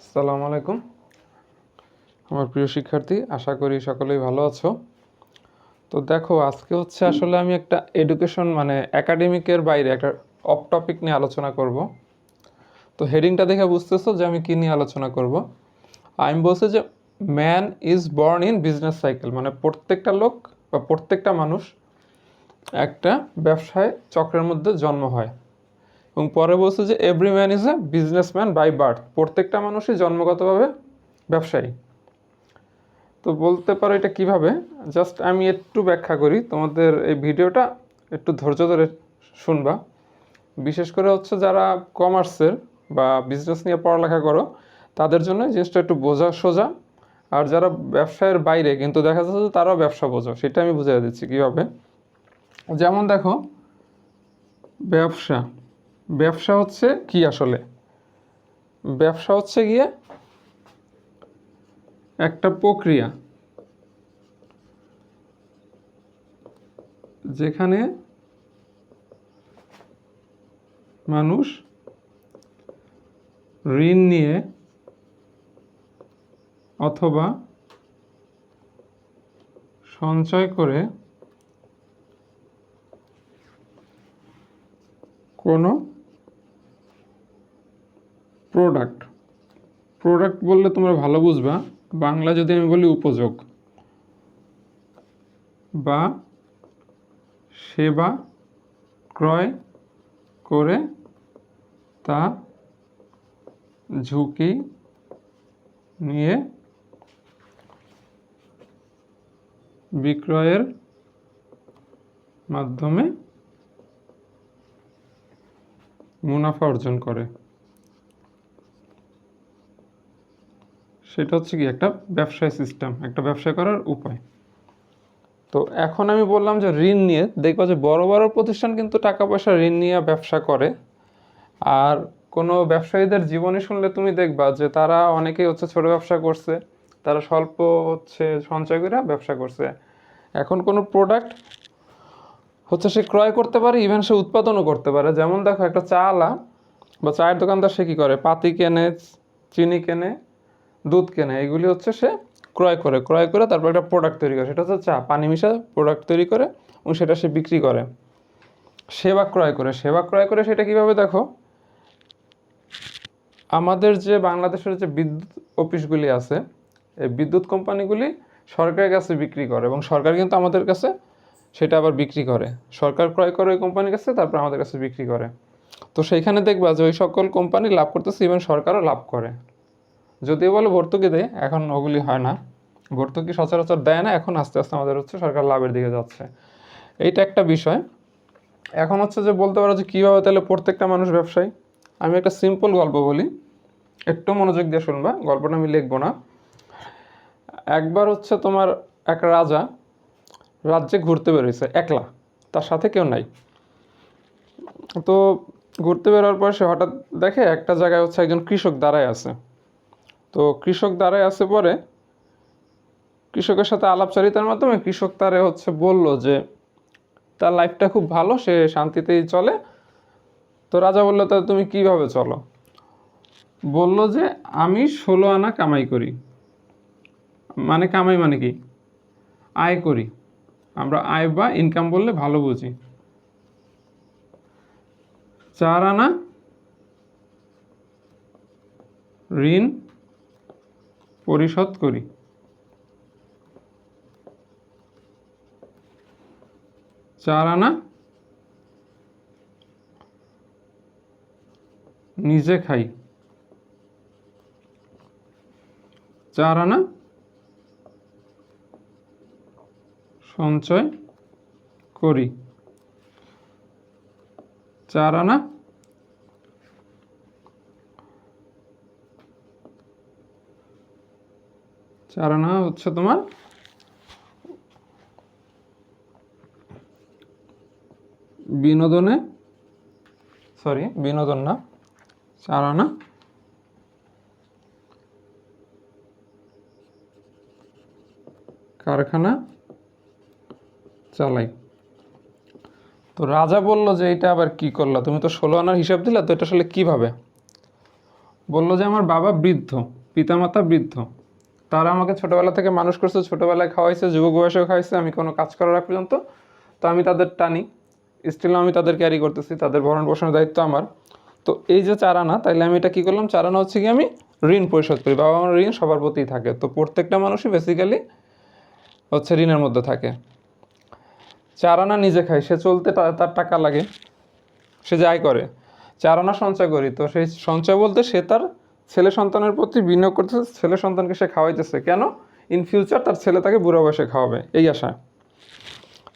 আসসালামু আলাইকুম। আমার প্রিয় শিক্ষার্থী, আশা করি সকলেই ভালো আছো। তো দেখো, আজকে হচ্ছে আসলে আমি একটা এডুকেশন মানে একাডেমিকের বাইরে একটা অফ টপিক নিয়ে আলোচনা করব। তো হেডিংটা দেখে বুঝতেছো যে আমি কী নিয়ে আলোচনা করব। আমি বলছি যে man is born in business cycle মানে প্রত্যেকটা লোক বা প্রত্যেকটা মানুষ একটা ব্যবসায় চক্রের মধ্যে জন্ম হয়। এবং পরে বলছে যে every man is a businessman by birth প্রত্যেকটা মানুষই জন্মগতভাবে ব্যবসায়ী। তো বলতে পারো এটা কীভাবে? জাস্ট আমি একটু ব্যাখ্যা করি। তোমাদের এই ভিডিওটা একটু ধৈর্য ধরে শুনবা। বিশেষ করে হচ্ছে যারা কমার্সের বা বিজনেস নিয়ে পড়ালেখা করো, তাদের জন্য জিনিসটা একটু বোঝা সোজা। আর যারা ব্যবসায়ের বাইরে, কিন্তু দেখা যাচ্ছে তারাও ব্যবসা বোঝো, সেটা আমি বুঝিয়ে দিচ্ছি কীভাবে। যেমন দেখো, ব্যবসা। ব্যবসা হচ্ছে কি আসলে? ব্যবসা হচ্ছে গিয়ে একটা প্রক্রিয়া। যেখানে মানুষ ঋণ নিয়ে অথবা সঞ্চয় করে কোনো প্রোডাক্ট প্রোডাক্ট বললে তোমরা ভালো বুঝবা। বাংলা যদি আমি বলি উপযোগ। বা সেবা ক্রয় করে তা ঝুঁকি নিয়ে বিক্রয়ের মাধ্যমে মুনাফা অর্জন করে। সেটা হচ্ছে কি একটা ব্যবসায় সিস্টেম একটা ব্যবসা করার উপায়। তো এখন আমি বললাম যে ঋণ নিয়ে, দেখবা যে বড় বড় প্রতিষ্ঠান কিন্তু টাকা পয়সা ঋণ নিয়ে ব্যবসা করে। আর কোনো ব্যবসায়ীদের জীবনী শুনলে তুমি দেখবা যে তারা অনেকেই হচ্ছে ছোট ব্যবসা করছে, তারা স্বল্প হচ্ছে সঞ্চয় করে ব্যবসা করছে। এখন কোনো প্রোডাক্ট হচ্ছে সে ক্রয় করতে পারে ইভেন সে উৎপাদনও করতে পারে। যেমন দেখো একটা চা আলা বা চায়ের দোকানদার সে কী করে? পাতি কেনে, চিনি কেনে দুধ কেনে, এগুলি হচ্ছে সে ক্রয় করে ক্রয় করে তারপর একটা প্রোডাক্ট তৈরি করে। সেটা হচ্ছে চা, পানি মিশা প্রোডাক্ট তৈরি করে এবং সেটা সে বিক্রি করে। সেবা ক্রয় করে, সেবা ক্রয় করে সেটা কীভাবে দেখো? আমাদের যে বাংলাদেশের যে বিদ্যুৎ অফিসগুলি আছে, এই বিদ্যুৎ কোম্পানিগুলি সরকারের কাছে বিক্রি করে এবং সরকার কিন্তু আমাদের কাছে সেটা আবার বিক্রি করে। সরকার ক্রয় করে ওই কোম্পানির কাছে, তারপর আমাদের কাছে বিক্রি করে। তো সেইখানে দেখবা যে ওই সকল কোম্পানি লাভ করতেছে ইভেন সরকারও লাভ করে। যদিও বলে ভর্তুকি দেয়, এখন ওগুলি হয় না। ভর্তুকি সচরাচর দেয় না, এখন আস্তে আস্তে আমাদের হচ্ছে সরকার লাভের দিকে যাচ্ছে। এইটা একটা বিষয়। এখন হচ্ছে যে বলতে পারো যে কীভাবে তাহলে প্রত্যেকটা মানুষ ব্যবসায়ী? আমি একটা সিম্পল গল্প বলি। একটু মনোযোগ দিয়ে শুনবা, গল্পটা আমি লিখব না। একবার হচ্ছে তোমার এক রাজা রাজ্যে ঘুরতে বেরোয়েছে একলা, তার সাথে কেউ নাই। তো ঘুরতে বেরোর পর সে হঠাৎ দেখে একটা জায়গায় হচ্ছে একজন কৃষক দাঁড়ায় আছে। তো কৃষক দাঁড়ায় আছে পরে। কৃষকের সাথে আলাপচারিতার মাধ্যমে কৃষক তারে হচ্ছে বলল যে, তার লাইফটা খুব ভালো, সে শান্তিতেই চলে। তো রাজা বলল, তা তুমি কীভাবে চলো? বলল যে, আমি ষোলো আনা কামাই করি। মানে কামাই মানে কি? আয় করি। আমরা আয় বা ইনকাম বললে ভালো বুঝি। চার আনা ঋণ পরিশোধ করি। চার আনা। নিজে খাই। চার আনা। সঞ্চয় করি। চার আনা। চার আনা হচ্ছে তোমার? বিনোদনে? সরি, বিনোদন না চার আনা কারখানা? চালাই। তো রাজা বলল যে এটা আবার কি করলা? তুমি তো ষোলো আনার হিসাব দিলা, তো এটা আসলে কীভাবে? বলল যে আমার বাবা বৃদ্ধ, পিতামাতা বৃদ্ধ। তারা আমাকে ছোটবেলা থেকে মানুষ করছে, ছোটবেলায় খাওয়াইছে, যুবক বয়সেও খাওয়াইছে, আমি কোনো কাজ করার আগ পর্যন্ত তো আমি তাদের টানি। স্টিল আমি তাদের ক্যারি করতেছি, তাদের ভরণ পোষণের দায়িত্ব আমার। তো এই যে চার আনা তাইলে আমি এটা কী করলাম? চার আনা হচ্ছে কি আমি ঋণ পরিশোধ করি, বাবা আমার ঋণ সবার প্রতিই থাকে। তো প্রত্যেকটা মানুষই বেসিক্যালি হচ্ছে ঋণের মধ্যে থাকে। চার আনা নিজে খায়, সে চলতে তার টাকা লাগে, সে যাই করে। চার আনা সঞ্চয় করি, তো সেই সঞ্চয় বলতে সে তার ছেলে সন্তানের প্রতি বিনিয়োগ করতেছে, ছেলে সন্তানকে সে খাওয়াইতেছে। কেন? ইন ফিউচার তার ছেলে তাকে বুড়ো বয়সে খাওয়াবে। এই আশায়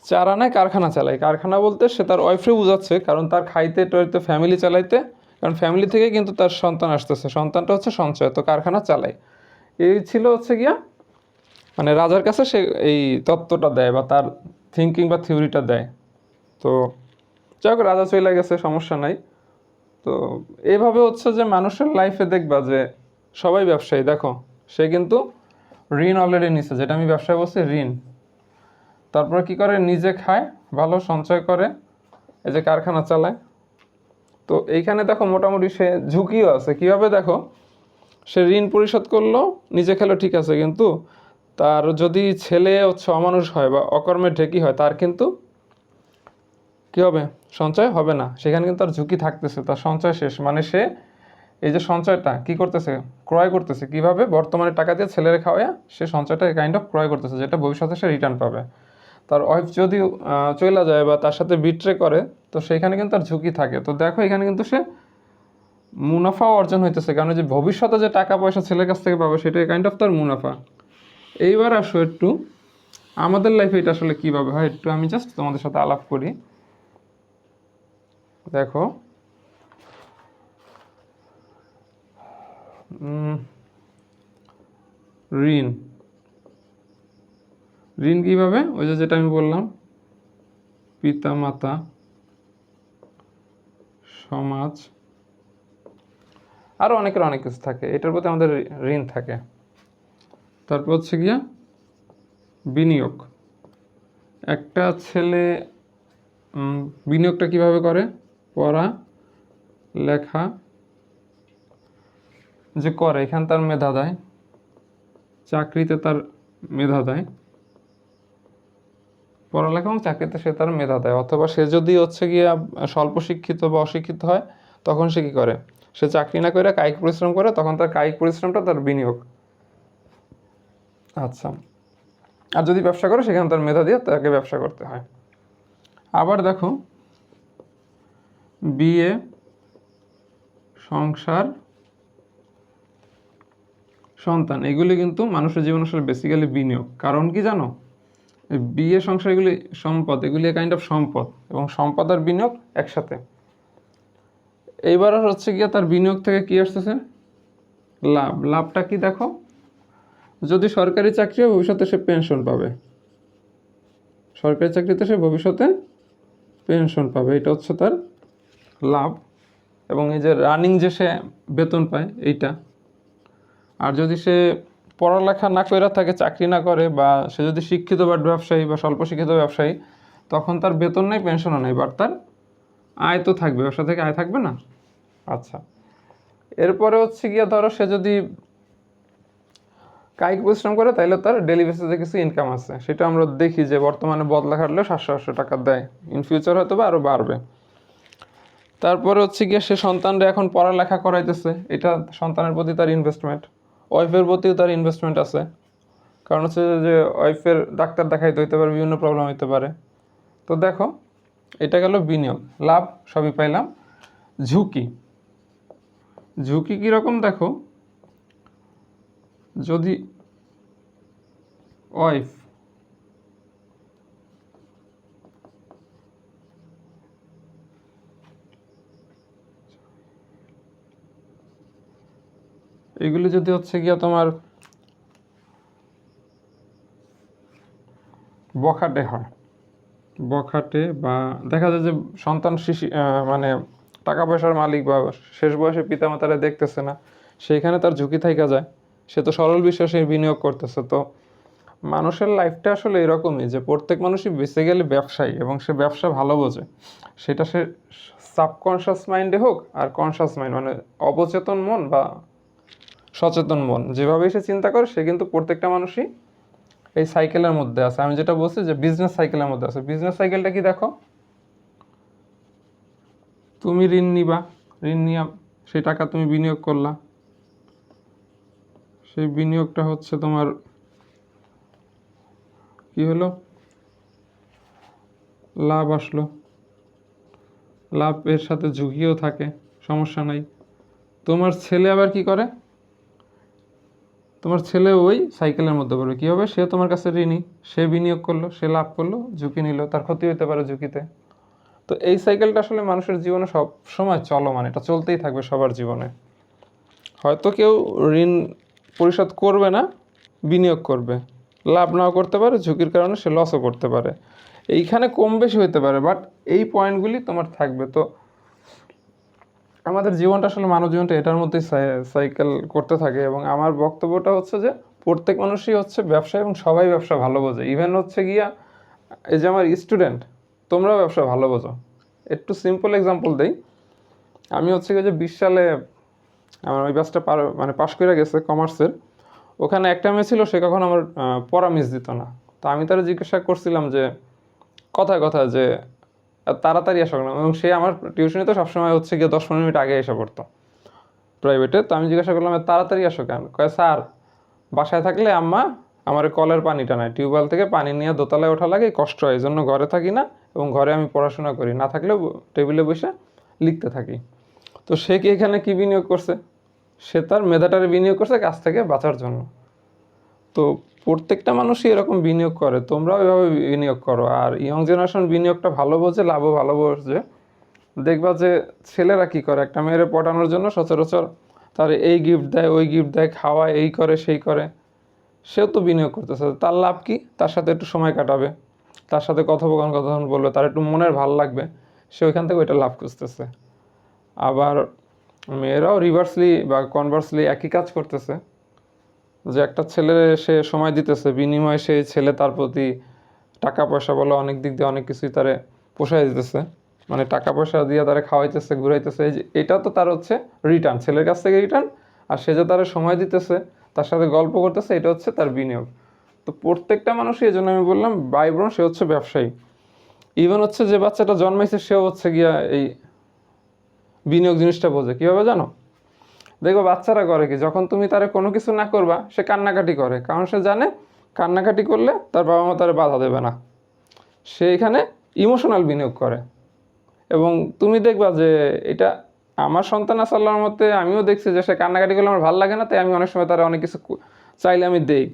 চার আনায় কারখানা চালায় কারখানা বলতে সে তার ওয়াইফে বোঝাচ্ছে, কারণ তার খাইতে, টইতে ফ্যামিলি চালাইতে, কারণ ফ্যামিলি থেকে কিন্তু তার সন্তান আসতেছে। সন্তানটা হচ্ছে সঞ্চয়, তো কারখানা চালায় এই ছিল হচ্ছে গিয়া মানে রাজার কাছে সে এই তত্ত্বটা দেয় বা তার থিঙ্কিং বা থিওরিটা দেয়। তো যাই হোক, রাজা চলে গেছে, সমস্যা নাই। তো এইভাবে হচ্ছে যে মানুষের লাইফে দেখবা যে সবাই ব্যবসায়ী, দেখো, সে কিন্তু ঋণ অলরেডি নিছে, যেটা আমি ব্যবসায় বলছি ঋণ। তারপরে কি করে? নিজে খায়, ভালো সঞ্চয় করে, এই যে কারখানা চালায়। তো এইখানে দেখো মোটামুটি সে ঝুঁকিও আছে। কীভাবে দেখো? সে ঋণ পরিশোধ করল, নিজে খেলো, ঠিক আছে, কিন্তু তার যদি ছেলে হচ্ছে অমানুষ হয় বা অকর্মের ঢেকি হয়, তার কিন্তু কি হবে? সঞ্চয় হবে না। সেখানে কিন্তু তার ঝুঁকি থাকতেছে, তার সঞ্চয় শেষ। মানে সে এই যে সঞ্চয়টা কি করতেছে? ক্রয় করতেছে। কীভাবে? বর্তমানে টাকা দিয়ে ছেলের খাওয়া সে সঞ্চয়টা কাইন্ড অফ ক্রয় করতেছে, যেটা ভবিষ্যতে সে রিটার্ন পাবে। তার ওয়াইফ যদি চলে যায় বা তার সাথে বিট্রে করে, তো সেখানে কিন্তু তার ঝুঁকি থাকে। তো দেখো, এখানে কিন্তু সে মুনাফাও অর্জন হইতেছে। কারণ যে ভবিষ্যতে যে টাকা পয়সা ছেলের কাছ থেকে পাবে সেটা কাইন্ড অফ তার মুনাফা। এইবার আসো একটু, আমাদের লাইফে এটা আসলে কীভাবে হয়? একটু আমি জাস্ট তোমাদের সাথে আলাপ করি। দেখো। ঋণ। ঋণ কীভাবে? ওই যে যেটা আমি বললাম পিতা মাতা সমাজ। আরও অনেকের অনেক কিছু থাকে, এটার প্রতি আমাদের ঋণ থাকে। তারপর হচ্ছে গিয়া বিনিয়োগ। একটা ছেলে বিনিয়োগটা কীভাবে করে? পড়া, লেখা, যে করে, এখানে তার মেধা দেয় চাকরিতে তার মেধা দেয় পড়ালেখা এবং চাকরিতে সে তার মেধা দেয় অথবা সে যদি হচ্ছে গিয়ে স্বল্প শিক্ষিত বা অশিক্ষিত হয়, তখন সে কি করে? সে চাকরি না করে কায়িক পরিশ্রম করে, তখন তার কায়িক পরিশ্রমটা তার বিনিয়োগ। আচ্ছা। আর যদি ব্যবসা করে, সেখানে তার মেধা দিয়ে তাকে ব্যবসা করতে হয়। আবার দেখো বিয়ে, সংসার, সন্তান, এগুলি কিন্তু মানুষের জীবন আসলে বেসিক্যালি বিনিয়োগ। কারণ কি জানো? বিয়ে, সংসার এগুলি সম্পদ, এগুলি কাইন্ড অফ সম্পদ এবং সম্পদ আর বিনিয়োগ একসাথে। এইবার হচ্ছে গিয়ে তার বিনিয়োগ থেকে কি আসতেছে? লাভ। লাভটা কি দেখো? যদি সরকারি চাকরি হয় ভবিষ্যতে সে পেনশন পাবে। সরকারি চাকরিতে সে ভবিষ্যতে পেনশন পাবে। এটা হচ্ছে তার লাভ এবং এই যে রানিং যে সে বেতন পায়, এইটা। আর যদি সে পড়ালেখা না করে থাকে, চাকরি না করে বা সে যদি শিক্ষিত বা ব্যবসায়ী বা স্বল্প শিক্ষিত ব্যবসায়ী, তখন তার বেতন নেই পেনশনও নেই বাট তার আয় তো থাকবে, ব্যবসা থেকে আয় থাকবে না? আচ্ছা। এরপরে হচ্ছে গিয়ে ধরো সে যদি কায়িক পরিশ্রম করে তাহলে তার ডেলি বেসিসে কিছু ইনকাম আছে। সেটা আমরা দেখি যে বর্তমানে বদলা খাটলেও সাতশো আটশো টাকা দেয়। ইন ফিউচার হয়তো বা আরও বাড়বে। তারপরে হচ্ছে গিয়ে সে সন্তানরা এখন পড়ালেখা করাইতেছে। এটা সন্তানের প্রতি তার ইনভেস্টমেন্ট ওয়াইফের প্রতিও তার ইনভেস্টমেন্ট আছে। কারণ হচ্ছে যে ওয়াইফের ডাক্তার দেখাইতে হইতে পারে, বিভিন্ন প্রবলেম হইতে পারে। তো দেখো, এটা গেল বিনিয়োগ। লাভ, সবই পাইলাম। ঝুঁকি। ঝুঁকি কীরকম দেখো? যদি ওয়াইফ এগুলি যদি হচ্ছে গিয়া তোমার বখাটে হয়। বখাটে বা দেখা যায় যে সন্তান শিশু মানে টাকা পয়সার মালিক বা শেষ বয়সে পিতা পিতামাতারা দেখতেছে না, সেইখানে তার ঝুঁকি থাকা যায়। সে তো সরল বিশ্বাসে বিনিয়োগ করতেছে। তো মানুষের লাইফটা আসলে এরকমই যে প্রত্যেক মানুষই বেসিক্যালি ব্যবসায়ী এবং সে ব্যবসা ভালো বোঝে। সেটা সে সাবকনশাস মাইন্ডে হোক আর কনশাস মাইন্ড মানে অবচেতন মন বা সচেতন মন। যেভাবে সে চিন্তা করে, সে কিন্তু প্রত্যেকটা মানুষই এই সাইকেলের মধ্যে আছে। আমি যেটা বলছি যে বিজনেস সাইকেলের মধ্যে আছে। বিজনেস সাইকেলটা কি দেখো? তুমি ঋণ নিবা। ঋণ নিয়ে সেই টাকা তুমি বিনিয়োগ করলা। সেই বিনিয়োগটা হচ্ছে তোমার কি হলো? লাভ আসলো। লাভ এর সাথে ঝুঁকিও থাকে, সমস্যা নাই। তোমার ছেলে আবার কি করে? তোমার ছেলে ওই সাইকেলের মধ্যে পড়বে। কী হবে? সে তোমার কাছে ঋণী। সে বিনিয়োগ করল, সে লাভ করল, ঝুঁকি নিল, তার ক্ষতি হতে পারে ঝুঁকিতে। তো এই সাইকেলটা আসলে মানুষের জীবনে সব সময় চলমান। এটা চলতেই থাকবে সবার জীবনে। হয়তো কেউ ঋণ পরিশোধ করবে না, বিনিয়োগ করবে। লাভ নাও করতে পারে, ঝুঁকির কারণে সে লসও করতে পারে। এইখানে কম বেশি হতে পারে বাট এই পয়েন্টগুলি তোমার থাকবে। তো আমাদের জীবনটা আসলে মানব জীবনটা এটার মধ্যেই সাইকেল করতে থাকে এবং আমার বক্তব্যটা হচ্ছে যে প্রত্যেক মানুষই হচ্ছে ব্যবসা এবং সবাই ব্যবসা ভালো বোঝে। ইভেন হচ্ছে গিয়া, এই যে আমার স্টুডেন্ট তোমরাও ব্যবসা ভালো বোঝো। একটু সিম্পল এক্সাম্পল দেই। আমি হচ্ছে গিয়ে যে বিশ সালে আমার ওই ব্যাচটা পার মানে পাশ করে গেছে কমার্সের ওখানে একটা মেয়ে ছিল, সে কখন আমার পড়া মিস দিত না। তো আমি তারা জিজ্ঞাসা করছিলাম যে, কথায় কথা যে তাড়াতাড়ি আসা কেন? এবং সে আমার টিউশনে তো সবসময় হচ্ছে গিয়ে দশ পনেরো মিনিট আগে এসে পড়তো। প্রাইভেটে তো আমি জিজ্ঞাসা করলাম তাড়াতাড়ি আসো কেন? কয়, স্যার, বাসায় থাকলে আম্মা আমার কলের পানিটা নাই। টিউবওয়েল থেকে পানি নিয়ে দোতলায় ওঠা লাগে, কষ্ট হয়। এই জন্য ঘরে থাকি না এবং ঘরে আমি পড়াশোনা করি। না থাকলেও টেবিলে বসে লিখতে থাকি। তো সে কি এখানে কি বিনিয়োগ করছে? সে তার মেধাটারে বিনিয়োগ করছে কাজ থেকে বাঁচার জন্য। তো প্রত্যেকটা মানুষই এরকম বিনিয়োগ করে, তোমরাও এভাবে বিনিয়োগ করো। আর ইয়ং জেনারেশন বিনিয়োগটা ভালো বোঝে, লাভও ভালো বোঝে। দেখবা যে ছেলেরা কি করে, একটা মেয়েরে পটানোর জন্য সচরাচর তার এই গিফট দেয়, ওই গিফট দেয়, খাওয়ায়, এই করে, সেই করে। সেও তো বিনিয়োগ করতেছে, তার লাভ কি? তার সাথে একটু সময় কাটাবে, তার সাথে কথোপকথন কথন বলবে, তার একটু মনের ভালো লাগবে, সে ওইখান থেকে ওইটা লাভ খুঁজতেছে। আবার মেয়েরাও রিভার্সলি বা কনভার্সলি একই কাজ করতেছে। যে একটা ছেলে সে সময় দিতেছে, বিনিময়ে সেই ছেলে তার প্রতি টাকা পয়সা বলো, অনেক দিক দিয়ে অনেক কিছুই তারে পোষায় দিতেছে। মানে টাকা পয়সা দিয়ে তারা খাওয়াইতেছে, ঘুরাইতেছে, এই যে এটা তো তার হচ্ছে রিটার্ন ছেলের কাছ থেকে রিটার্ন আর সে যে তারা সময় দিতেছে, তার সাথে গল্প করতেছে, এটা হচ্ছে তার বিনিয়োগ। তো প্রত্যেকটা মানুষই এই জন্য আমি বললাম ভাই বোন সে হচ্ছে ব্যবসায়ী। ইভেন হচ্ছে যে বাচ্চাটা জন্মাইছে, সেও হচ্ছে গিয়া এই বিনিয়োগ জিনিসটা বোঝে। কীভাবে জানো? দেখো বাচ্চারা করে কি, যখন তুমি তারে কোনো কিছু না করবা, সে কান্নাকাটি করে। কারণ সে জানে কান্নাকাটি করলে তার বাবা মা তারে বাধা দেবে না। সে এখানে ইমোশনাল বিনিয়োগ করে। এবং তুমি দেখবা যে এটা আমার সন্তান আছে আল্লাহর মতে আমিও দেখছি যে সে কান্নাকাটি করলে আমার ভালো লাগে না, তাই আমি অনেক সময় তারা অনেক কিছু চাইলে আমি দেই।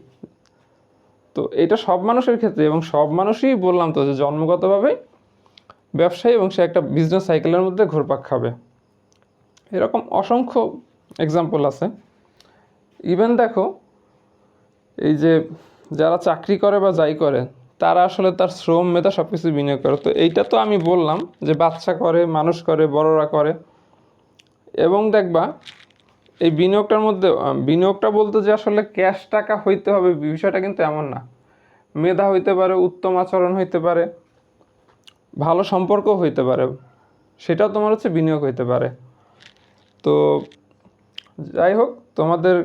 তো এটা সব মানুষের ক্ষেত্রে, এবং সব মানুষই বললাম তো যে জন্মগতভাবেই ব্যবসায়ী এবং সে একটা বিজনেস সাইকেলের মধ্যে ঘুরপাক খাবে। এরকম অসংখ্য এক্সাম্পল আছে। ইভেন দেখো, এই যে যারা চাকরি করে বা যাই করে, তারা আসলে তার শ্রম, মেধা সব কিছু বিনিয়োগ করে। তো এইটা তো আমি বললাম যে বাচ্চা করে, মানুষ করে, বড়রা করে। এবং দেখবা, এই বিনিয়োগটার মধ্যে বিনিয়োগটা বলতে যে আসলে ক্যাশ টাকা হইতে হবে, বিষয়টা কিন্তু এমন না। মেধা হইতে পারে, উত্তম আচরণ হইতে পারে, ভালো সম্পর্ক হইতে পারে, সেটাও তোমার হচ্ছে বিনিয়োগ হইতে পারে। তো যাই হোক, তোমাদের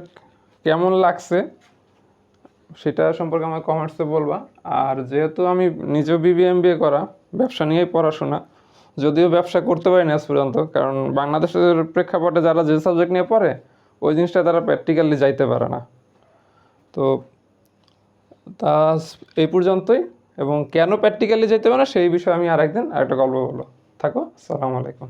কেমন লাগছে সেটা সম্পর্কে আমার কমেন্টসে বলবা। আর যেহেতু আমি নিজেও বিবিএমবিএ করা, ব্যবসা নিয়েই পড়াশোনা, যদিও ব্যবসা করতে পারি না আজ পর্যন্ত, কারণ বাংলাদেশের প্রেক্ষাপটে যারা যে সাবজেক্ট নিয়ে পড়ে, ওই জিনিসটা তারা প্র্যাকটিক্যালি যাইতে পারে না। তো তা এই পর্যন্তই, এবং কেন প্র্যাকটিক্যালি যেতে পারে না, সেই বিষয়ে আমি আরেকদিন আরেকটা গল্প বলব। থাকো, আসসালামু আলাইকুম।